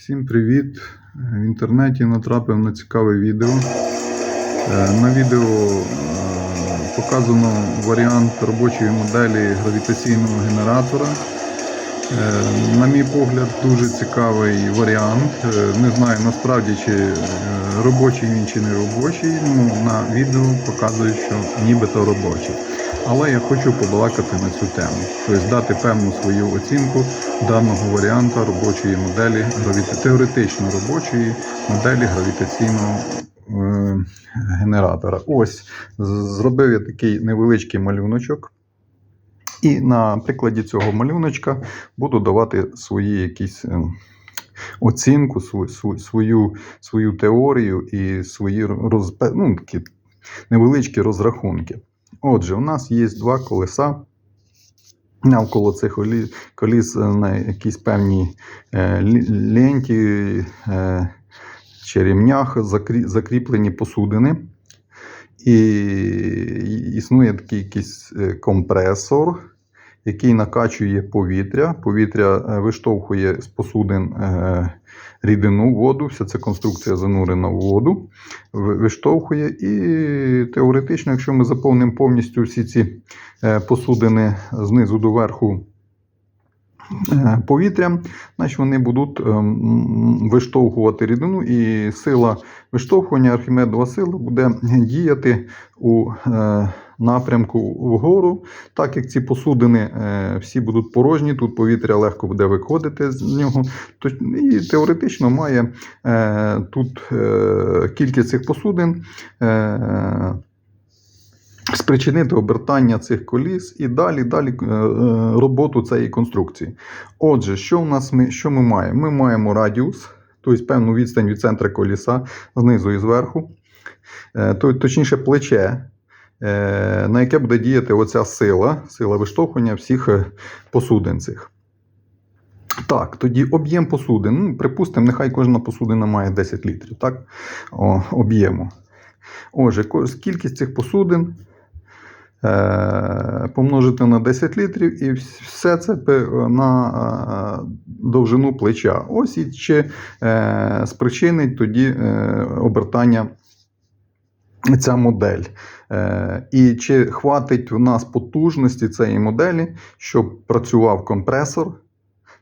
Всім привіт! В інтернеті натрапив на цікаве відео. Е, На відео е, показано варіант робочої моделі гравітаційного генератора. Е, На мій погляд, дуже цікавий варіант. Е, Не знаю насправді, чи е, робочий він чи не робочий. Ну, на відео показують, що нібито робочий. Але я хочу побалакати на цю тему, тобто дати певну свою оцінку даного варіанта робочої моделі, теоретично робочої моделі гравітаційного е, генератора. Ось зробив я такий невеличкий малюночок. І на прикладі цього малюночка буду давати свої якісь е, оцінку, свою, свою, свою теорію і свої роз, ну, такі невеличкі розрахунки. Отже, у нас є два колеса. Навколо цих коліс е, на якійсь певній е, ленті е, чи ремнях закріплені посудини. І існує такий якийсь компресор, який накачує повітря. Повітря е, виштовхує з посудин е, рідину, воду. Вся ця конструкція занурена в воду, виштовхує. І теоретично, якщо ми заповнимо повністю всі ці е, посудини знизу до верху е, повітрям, значить вони будуть ем, виштовхувати рідину, і сила виштовхування, архімедова сила буде діяти у е, напрямку вгору, так як ці посудини е, всі будуть порожні, тут повітря легко буде виходити з нього. І теоретично має е, тут е, кількість цих посудин. Спричинити обертання цих коліс і далі далі е, е, роботу цієї конструкції. Отже, що, у нас ми, що ми маємо? Ми маємо радіус, тобто певну відстань від центра коліса знизу і зверху, е, точніше плече, на яке буде діяти оця сила, сила виштовхування всіх посудин цих. Так, тоді об'єм посудин. Ну, припустимо, нехай кожна посудина має 10 літрів. Так? Об'єму. Отже, кількість цих посудин помножити на 10 літрів, і все це на е, довжину плеча. Ось і чи е, спричинить тоді е, обертання ця модель. Е, і чи хватить в нас потужності цієї моделі, щоб працював компресор,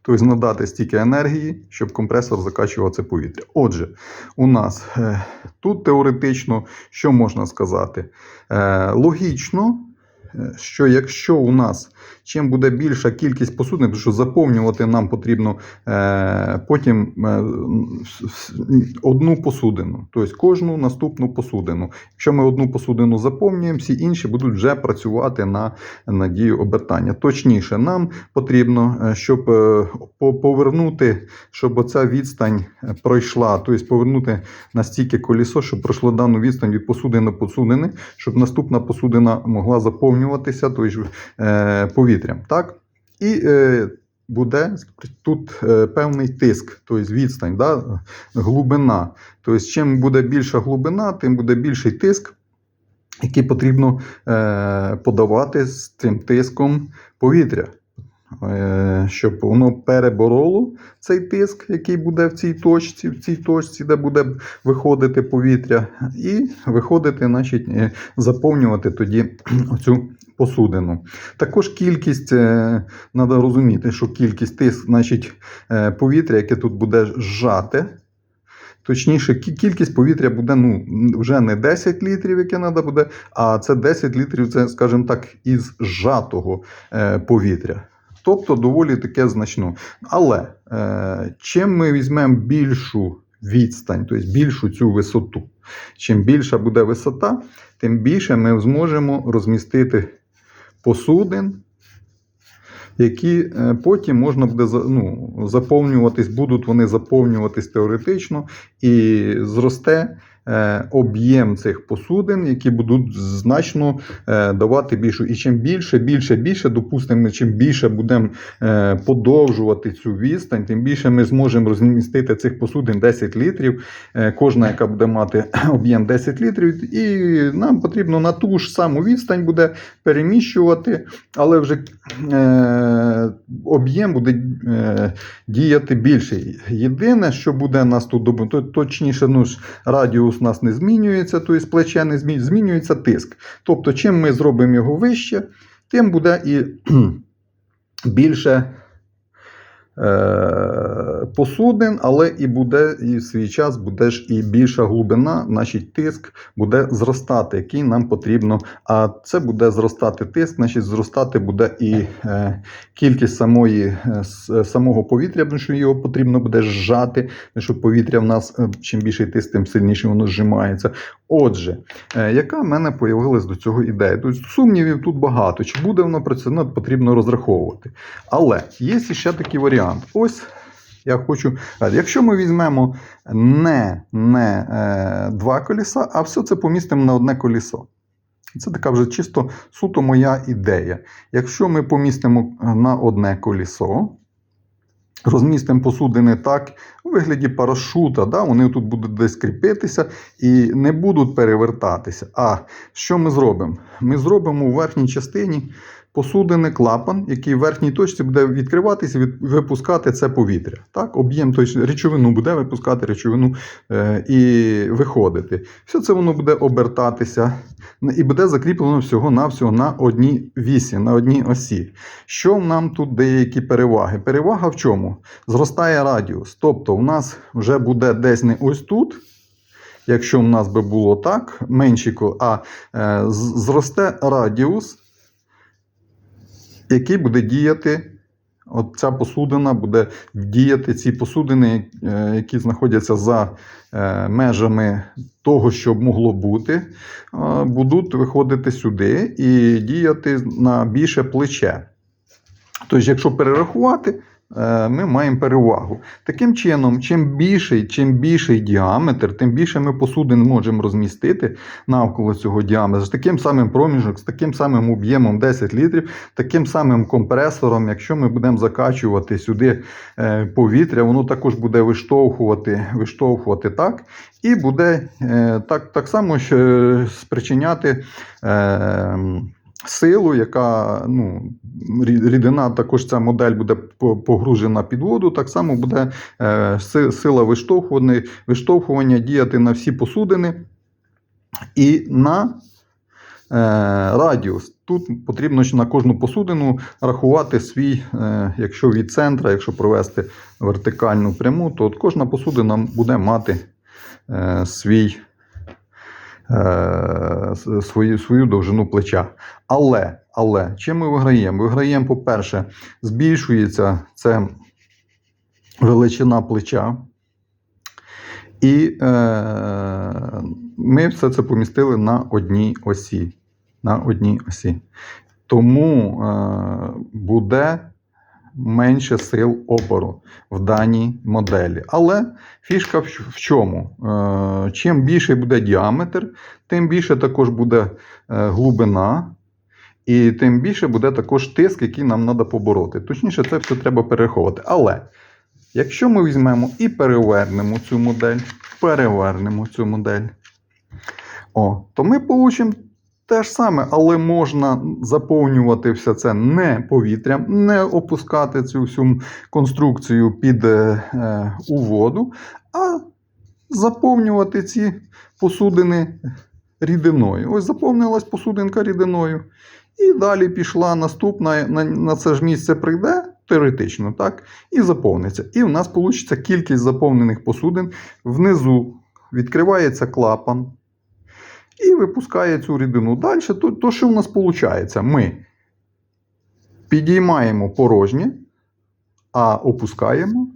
тобто надати стільки енергії, щоб компресор закачував це повітря. Отже, у нас е, тут теоретично що можна сказати? Е, логічно, е, що якщо у нас чим буде більша кількість посудин, тому що заповнювати нам потрібно е, потім е, одну посудину, тобто кожну наступну посудину. Якщо ми одну посудину заповнюємо, всі інші будуть вже працювати на, на дію обертання. Точніше, нам потрібно, е, щоб е, повернути, щоб оця відстань е, пройшла, тобто повернути настільки колісо, щоб пройшло дану відстань від посудини до посудини, щоб наступна посудина могла заповнюватися тобто, е, повітрям. Так? І е, буде тут е, певний тиск, тобто відстань, да? глибина. Тобто, чим буде більша глибина, тим буде більший тиск, який потрібно е, подавати з цим тиском повітря. Е, Щоб воно перебороло цей тиск, який буде в цій точці, в цій точці, де буде виходити повітря, і виходити, значить, е, заповнювати тоді цю посудину. Також кількість, треба розуміти, що кількість тиск, значить, е, повітря, яке тут буде зжате, Точніше, кількість повітря буде ну, вже не 10 літрів, яке треба буде, а це 10 літрів, це, скажімо так, із зжатого е, повітря. Тобто доволі таке значно. Але е, чим ми візьмемо більшу відстань, тобто більшу цю висоту, чим більша буде висота, тим більше ми зможемо розмістити посудин, які е, потім можна буде ну, заповнюватись, будуть вони заповнюватись теоретично, і зросте об'єм цих посудин, які будуть значно е, давати більшу. І чим більше, більше, більше, допустимо, чим більше будемо е, подовжувати цю відстань, тим більше ми зможемо розмістити цих посудин 10 літрів. Е, кожна, яка буде мати об'єм 10 літрів, і нам потрібно на ту ж саму відстань буде переміщувати, але вже е, об'єм буде е, діяти більший. Єдине, що буде нас тут точніше, ну ж радіус у нас не змінюється, тобто плече не змінюється, змінюється тиск. Тобто, чим ми зробимо його вище, тим буде і більше. Е, Посудин, але і буде і в свій час буде ж і більша глибина, значить тиск буде зростати, який нам потрібно. А це буде зростати тиск, значить зростати буде і е, кількість самої, е, самого повітря, тому що його потрібно буде зжати, тому що повітря в нас чим більший тиск, тим сильніше воно зжимається. Отже, е, яка в мене появилась до цього ідея? Тобто сумнівів тут багато. Чи буде воно працювати, ну, потрібно розраховувати. Але є ще такий варіант. Ось я хочу. е, Якщо ми візьмемо не, не е, два коліса, а все це помістимо на одне колісо. Це така вже чисто суто моя ідея. Якщо ми помістимо на одне колісо, розмістимо посудини так, у вигляді парашута, да, вони тут будуть десь кріпитися і не будуть перевертатися. А що ми зробимо? Ми зробимо у верхній частині посудини клапан, який в верхній точці буде відкриватися і випускати це повітря. Так, об'єм тобто речовину буде випускати речовину е, і виходити. Все це воно буде обертатися і буде закріплено всього-навсього на одній вісі, на одній осі. Що нам тут деякі переваги? Перевага в чому? Зростає радіус. Тобто, у нас вже буде десь не ось тут. Якщо в нас би було так, меншіко, а е, зросте радіус, який буде діяти. От ця посудина буде діяти ці посудини, е, які знаходяться за е, межами того, що могло бути, е, будуть виходити сюди і діяти на більше плече. Тобто, якщо перерахувати, ми маємо перевагу. Таким чином, чим більший, чим більший діаметр, тим більше ми посудин можемо розмістити навколо цього діаметра з таким самим проміжок, з таким самим об'ємом 10 літрів, таким самим компресором. Якщо ми будемо закачувати сюди е, повітря, воно також буде виштовхувати, виштовхувати так, і буде е, так, так само е, спричиняти. Силу, яка ну, рідина, також ця модель буде погружена під воду, так само буде е, сила виштовхування, виштовхування діяти на всі посудини і на е, радіус. Тут потрібно на кожну посудину рахувати свій, е, якщо від центра, якщо провести вертикальну пряму, то от кожна посудина буде мати свій, свою, свою довжину плеча. Але, але чим ми виграємо? Виграємо, по-перше, збільшується це величина плеча. І е, ми все це помістили на одній осі. На одній осі. Тому е, буде менше сил опору в даній моделі. Але фішка в чому? Е, чим більший буде діаметр, тим більше також буде е, глибина. І тим більше буде також тиск, який нам треба побороти. Точніше, це все треба перераховувати. Але якщо ми візьмемо і перевернемо цю модель, перевернемо цю модель, о, то ми получимо те ж саме, але можна заповнювати все це не повітрям, не опускати цю всю конструкцію під е, е, у воду, а заповнювати ці посудини рідиною. Ось заповнилась посудинка рідиною. І далі пішла наступна, на, на це ж місце прийде, теоретично, так, і заповниться. І в нас вийде кількість заповнених посудин. Внизу відкривається клапан і випускає цю рідину. Далі, то, то що в нас виходить? Ми підіймаємо порожнє, а опускаємо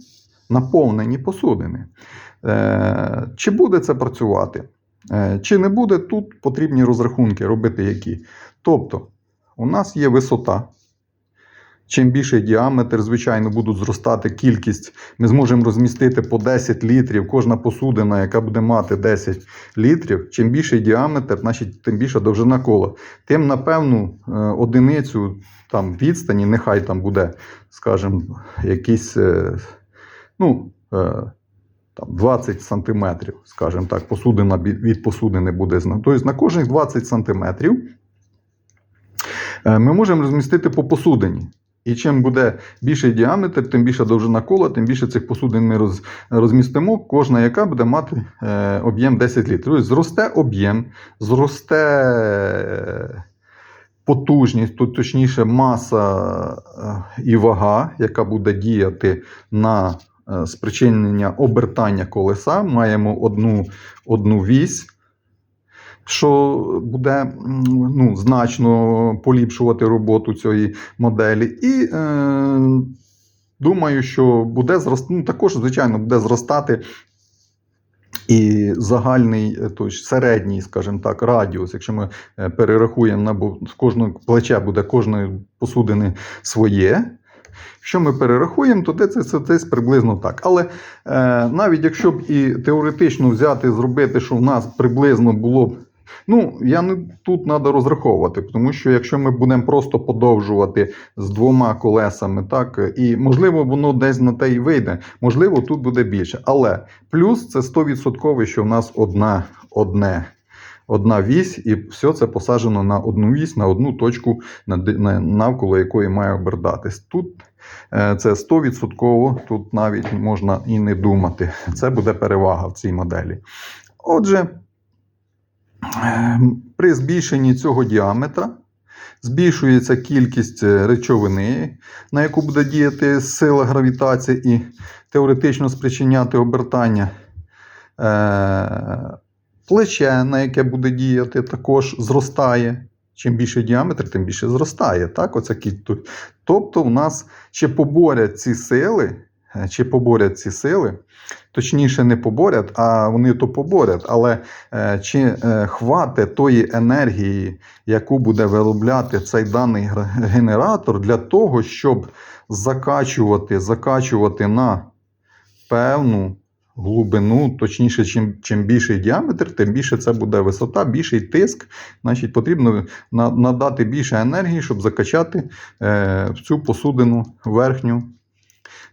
наповнені посудини. Е, чи буде це працювати? Е, чи не буде, тут потрібні розрахунки робити які. Тобто, у нас є висота. Чим більший діаметр, звичайно, будуть зростати кількість. Ми зможемо розмістити по 10 літрів. Кожна посудина, яка буде мати 10 літрів. Чим більший діаметр, значить, тим більша довжина кола. Тим на певну е, одиницю там, відстані, нехай там буде, скажімо, якісь е, ну, е, там, 20 сантиметрів, скажімо так, посудина від посудини буде зна. Тобто на кожних 20 сантиметрів е, ми можемо розмістити по посудині. І чим буде більший діаметр, тим більша довжина кола, тим більше цих посудин ми роз, розмістимо, кожна яка буде мати е, об'єм 10 літрів. Тобто зросте об'єм, зросте е, потужність, тут точніше маса е, і вага, яка буде діяти на е, спричинення обертання колеса. Маємо одну, одну вісь що буде ну, значно поліпшувати роботу цієї моделі. І е, думаю, що буде зрост... ну, також, звичайно, буде зростати. І загальний, е, тобто середній, скажімо так, радіус, якщо ми е, перерахуємо на бо з кожного плеча буде кожної посудини своє. Якщо ми перерахуємо, то це, це десь приблизно так. Але е, навіть якщо б і теоретично взяти, зробити, що в нас приблизно було б. Ну, я не тут треба розраховувати, тому що якщо ми будемо просто подовжувати з двома колесами, так, і можливо, воно десь на те й вийде, можливо, тут буде більше. Але плюс це 100%, що в нас одна, одне, одна вісь, і все це посаджено на одну вісь, на одну точку, на, на, навколо якої має обертатись. Тут е, це 100%, тут навіть можна і не думати. Це буде перевага в цій моделі. Отже. Ем, При збільшенні цього діаметра збільшується кількість е, речовини, на яку буде діяти сила гравітації і теоретично спричиняти обертання. Е, Плече, на яке буде діяти, також зростає. Чим більше діаметр, тим більше зростає. Так? Оця Тобто, в нас чи поборять ці сили, чи поборять ці сили, точніше, не поборять, а вони то поборять, але е, чи е, хватить тої енергії, яку буде виробляти цей даний генератор для того, щоб закачувати, закачувати на певну глибину, точніше, чим, чим більший діаметр, тим більше це буде висота, більший тиск. Значить, потрібно на- надати більше енергії, щоб закачати е, цю посудину верхню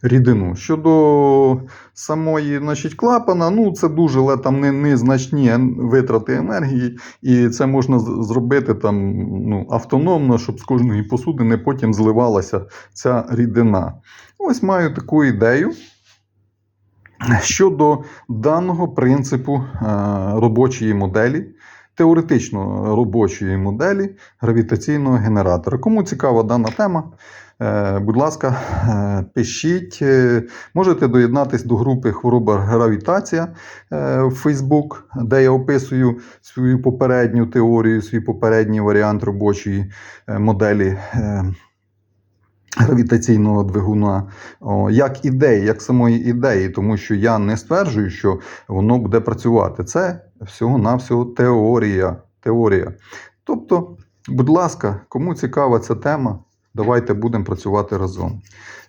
рідину. Щодо самої значить, клапана, ну це дуже але там не, незначні ен- витрати енергії, і це можна зробити там ну, автономно, щоб з кожної посудини потім зливалася ця рідина. Ось маю таку ідею. Щодо даного принципу е, робочої моделі, теоретично робочої моделі гравітаційного генератора. Кому цікава дана тема, будь ласка, е, пишіть. Е, Можете доєднатися до групи Хвороба гравітація е, в Facebook, де я описую свою попередню теорію, свій попередній варіант робочої е, моделі. е, Гравітаційного двигуна, як ідеї, як самої ідеї, тому що я не стверджую, що воно буде працювати. Це всього-навсього теорія. теорія. Тобто, будь ласка, кому цікава ця тема, давайте будемо працювати разом.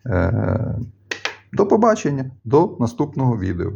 Е, До побачення, до наступного відео.